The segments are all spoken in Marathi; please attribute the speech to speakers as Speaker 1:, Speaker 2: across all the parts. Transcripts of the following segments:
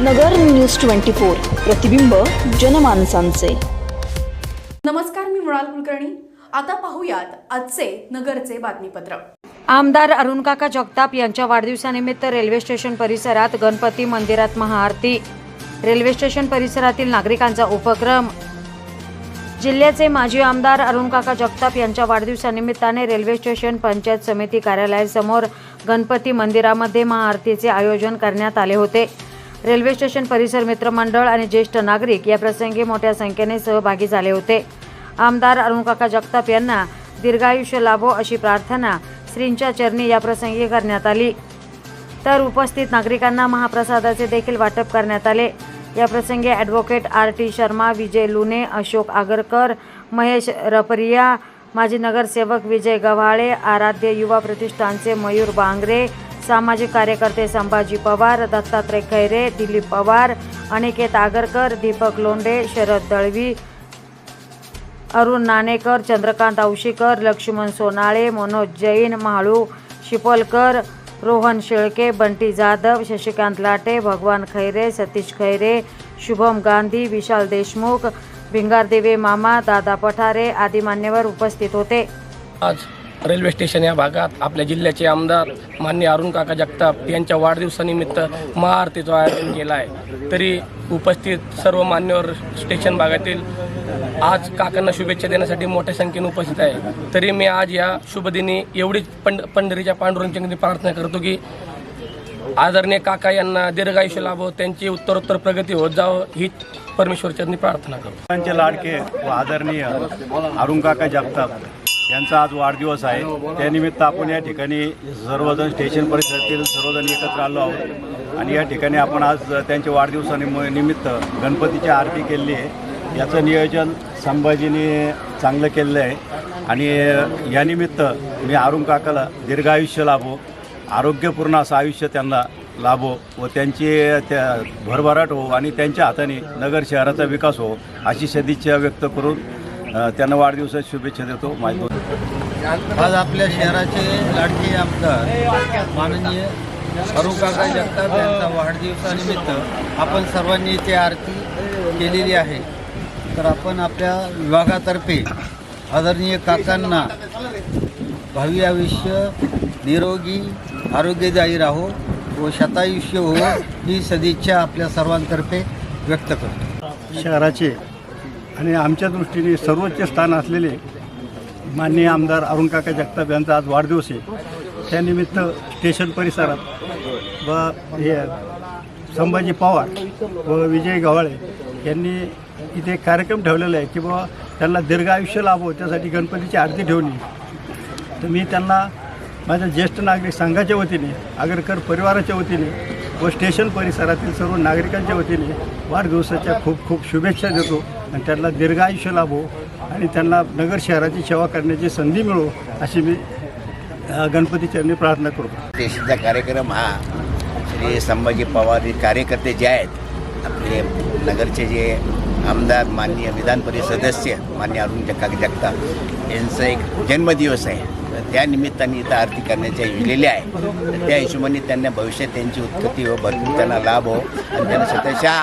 Speaker 1: नगर न्यूज ट्वेंटी फोर प्रतिबिंब जनमानसांचे.
Speaker 2: नमस्कार मी मृणाल कुलकर्णी. आता पाहूयात आजचे नगरचे बातमीपत्र.
Speaker 3: आमदार अरुणकाका जगताप यांच्या वाढदिवसानिमित्त रेल्वे स्टेशन परिसरात गणपती मंदिरात महाआरती. रेल्वे स्टेशन परिसरातील नागरिकांचा उपक्रम. जिल्ह्याचे माजी आमदार अरुणकाका जगताप यांच्या वाढदिवसानिमित्ताने रेल्वे स्टेशन पंचायत समिती कार्यालयासमोर गणपती मंदिरामध्ये महाआरतीचे आयोजन करण्यात आले होते. रेल्वे स्टेशन परिसर मित्रमंडळ आणि ज्येष्ठ नागरिक या प्रसंगी मोठ्या संख्येने सहभागी झाले होते. आमदार अरुणकाका जगताप यांना दीर्घायुष्य लाभो अशी प्रार्थना श्रींच्या चरणी या प्रसंगी करण्यात आली. तर उपस्थित नागरिकांना महाप्रसादाचे देखील वाटप करण्यात आले. या प्रसंगी advocate R T Sharma Vijay Lune Ashok Agarkar Mahesh Raparia माजी नगरसेवक विजय गव्हाळे आराध्य युवा प्रतिष्ठानचे मयूर बांगरे सामाजिक कार्यकर्ते संभाजी पवार दत्तात्रय खैरे दिलीप पवार अनिकेत आगरकर दीपक लोंढे शरद दळवी अरुण नाणेकर चंद्रकांत औशीकर लक्ष्मण सोनाळे मनोज जैन म्हाळू शिपलकर रोहन शेळके बंटी जाधव शशिकांत लाटे भगवान खैरे सतीश खैरे शुभम गांधी विशाल देशमुख भिंगारदेवे मामा दादा पठारे आदी मान्यवर उपस्थित होते.
Speaker 4: आज रेल्वे स्टेशन या भागात आपल्या जिल्ह्याचे आमदार मान्य अरुण काका जगताप यांच्या वाढदिवसानिमित्त महाआरतीचं आयोजन केलं आहे तरी उपस्थित सर्व मान्यवर स्टेशन भागातील आज काकांना शुभेच्छा देण्यासाठी मोठ्या संख्येने उपस्थित आहे. तरी मी आज या शुभदिनी एवढीच पंढ पंढरीच्या पांडुरंगची प्रार्थना करतो की आदरणीय काका यांना दीर्घायुष्य लाभो त्यांची उत्तरोत्तर प्रगती होत जावं ही परमेश्वरचरणी प्रार्थना करतो.
Speaker 5: त्यांचे लाडके व आदरणीय अरुणकाका जगताप यांचा आज वाढदिवस आहे. त्यानिमित्त आपण या ठिकाणी सर्वजण स्टेशन परिसरातील सर्वजण एकत्र आलो आहोत. आणि या ठिकाणी आपण आज त्यांच्या वाढदिवसानिम निमित्त गणपतीची आरती केली आहे. याचं नियोजन संभाजीने चांगलं केलेलं आहे. आणि यानिमित्त मी अरुण काकाला दीर्घायुष्य लाभो आरोग्यपूर्ण असं आयुष्य त्यांना लाभो व त्यांची त्या भरभराट हो आणि त्यांच्या हाताने नगर शहराचा विकास हो अशी सदिच्छा व्यक्त करून त्यांना वाढदिवसात शुभेच्छा देतो. दोन
Speaker 6: आज आपल्या शहराचे लाडके आमदार माननीय अरुणकाका जगताप यांचा वाढदिवसानिमित्त आपण सर्वांनी इथे आरती केलेली आहे. तर आपण आपल्या विभागातर्फे आदरणीय काकांना भावी आयुष्य निरोगी आरोग्यदायी राहो व शतायुष्य हो ही सदिच्छा आपल्या सर्वांतर्फे व्यक्त करतो.
Speaker 5: शहराचे आणि आमच्या दृष्टीने सर्वोच्च स्थान असलेले माननीय आमदार अरुणकाका जगताप यांचा आज वाढदिवस आहे. त्यानिमित्त स्टेशन परिसरात व हे संभाजी पवार व विजय गव्हाळे यांनी इथे कार्यक्रम ठेवलेला आहे की बाबा त्यांना दीर्घ आयुष्य लाभो त्यासाठी गणपतीची आरती ठेवली. तर मी त्यांना माझ्या ज्येष्ठ नागरिक संघाच्या वतीने आगरकर परिवाराच्या वतीने व स्टेशन परिसरातील सर्व नागरिकांच्या वतीने वाढदिवसाच्या खूप खूप शुभेच्छा देतो. आणि त्यांना दीर्घ आयुष्य लाभो आणि त्यांना नगर शहराची सेवा करण्याची संधी मिळो अशी मी गणपती चरणी प्रार्थना करतो.
Speaker 7: देशाचा कार्यक्रम हा श्री संभाजी पवार कार्यकर्ते जे आहेत आपले नगरचे जे आमदार माननीय विधान परिषद सदस्य मान्य अरुण जगता जगताप यांचा एक जन्मदिवस आहे. त्यानिमित्ताने त्या निमित्ताने इथं आरती करण्याच्या योजलेली आहे तर त्या हिशोबाने त्यांना भविष्यात त्यांची उत्पत्ती हो भरपूर त्यांना लाभ हो आणि त्यांना स्वतःच्या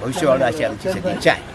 Speaker 7: भविष्यवाढ अशी आमची सदिच्छा आहे.